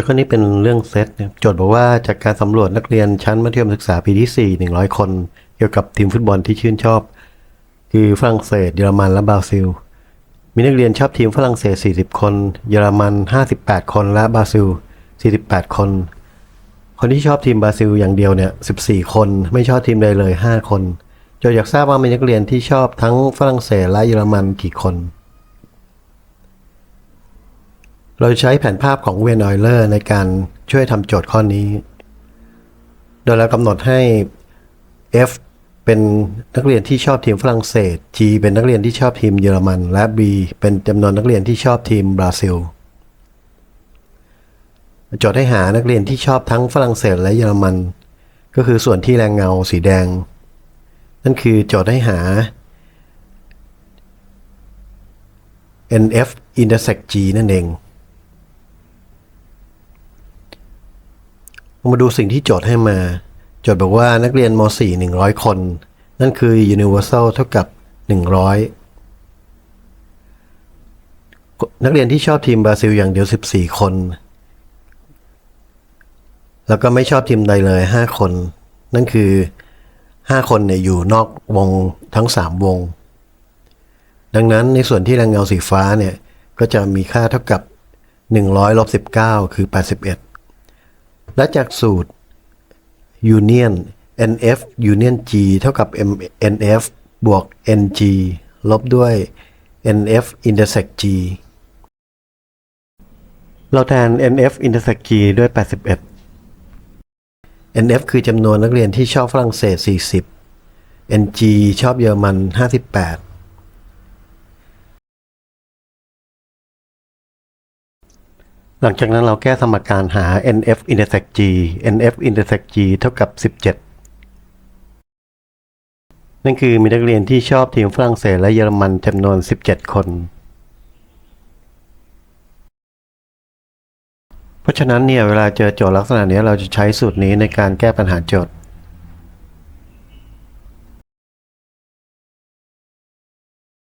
ทย์ข้อนี้เป็นเรื่องเซตโจทย์บอกว่าจากการสำรวจนักเรียนชั้นมัธยมศึกษาปีที่ 4 100 คน เกี่ยวกับทีมฟุตบอลที่ชื่นชอบ คือฝรั่งเศส เยอรมันและบราซิล มีนักเรียนชอบทีมฝรั่งเศส 40 คน เยอรมัน 58 คนและบราซิล 48 คน คนที่ชอบทีมบราซิลอย่างเดียวเนี่ย 14 คน ไม่ชอบทีมใดเลย 5 คนโจทย์อยากทราบว่ามีนักเรียนที่ชอบทั้งฝรั่งเศสและเยอรมันกี่คน เราใช้แผนภาพของเวนออยเลอร์ในการช่วยทำโจทย์ข้อนี้ โดยเรากำหนดให้ F เป็นนักเรียนที่ชอบทีมฝรั่งเศส G เป็นนักเรียนที่ชอบทีมเยอรมัน และ B เป็นจำนวนนักเรียนที่ชอบทีมบราซิล โจทย์ให้หานักเรียนที่ชอบทั้งฝรั่งเศสและเยอรมัน ก็คือส่วนที่แรงเงาสีแดง นั่นคือโจทย์ให้หา NF intersect G นั่นเอง มาดูสิ่งที่โจทย์ให้มา โจทย์บอกว่านักเรียนม .4 100 คน นั่นคือ universal เท่ากับ 100 นักเรียนที่ชอบทีมบราซิลอย่างเดียว 14 คน แล้วก็ไม่ชอบทีมใดเลย 5 คน นั่นคือ 5 คนเนี่ยอยู่นอกวงทั้ง 3 วง ดังนั้นในส่วนที่แรงเงาสีฟ้าเนี่ย ก็จะมีค่าเท่ากับ 100ลบ19 คือ 81 และจากสูตร union nf union g เท่ากับ m nf บวก ng ลบด้วย nf intersect g เราแทน nf intersect g ด้วย 81 nf คือจำนวนนักเรียนที่ชอบฝรั่งเศส 40 ng ชอบเยอรมัน 58 หลังจากนั้นเราแก้สมการหา nf intersect g nf intersect g เท่ากับ 17 นั่นคือมีนักเรียนที่ชอบทีมฝรั่งเศสและเยอรมันจำนวน 17 คน เพราะฉะนั้นเนี่ยเวลาเจอโจทย์ลักษณะนี้เราจะใช้สูตรนี้ในการแก้ปัญหาโจทย์